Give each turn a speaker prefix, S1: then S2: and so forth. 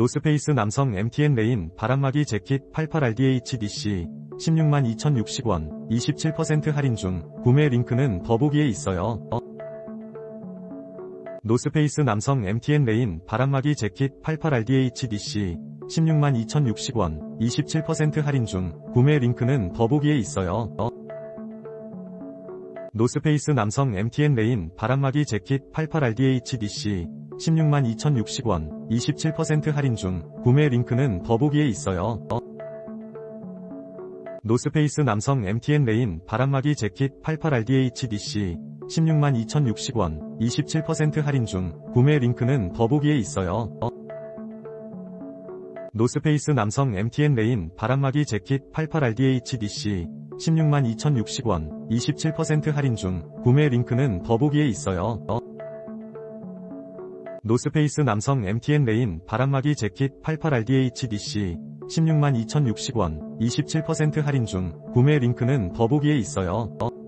S1: 노스페이스 남성 MTN 레인 바람막이 재킷 88RDHDC 16만 2,060원 27% 할인 중 구매 링크는 더보기에 있어요. 어? 노스페이스 남성 MTN 레인 바람막이 재킷 88RDHDC 16만 2,060원 27% 할인 중 구매 링크는 더보기에 있어요. 어? 노스페이스 남성 MTN 레인 바람막이 재킷 88RDHDC 16만 2,060원 27% 할인 중 구매 링크는 더보기에 있어요. 어? 노스페이스 남성 MTN 레인 바람막이 재킷 88RDHDC 16만 2,060원 27% 할인 중 구매 링크는 더보기에 있어요. 어? 노스페이스 남성 MTN 레인 바람막이 재킷 88RDHDC 16만 2,060원 27% 할인 중 구매 링크는 더보기에 있어요. 어? 노스페이스 남성 MTN 레인 바람막이 재킷 88RDHDC 16만 2,060원 27% 할인 중 구매 링크는 더보기에 있어요. 어?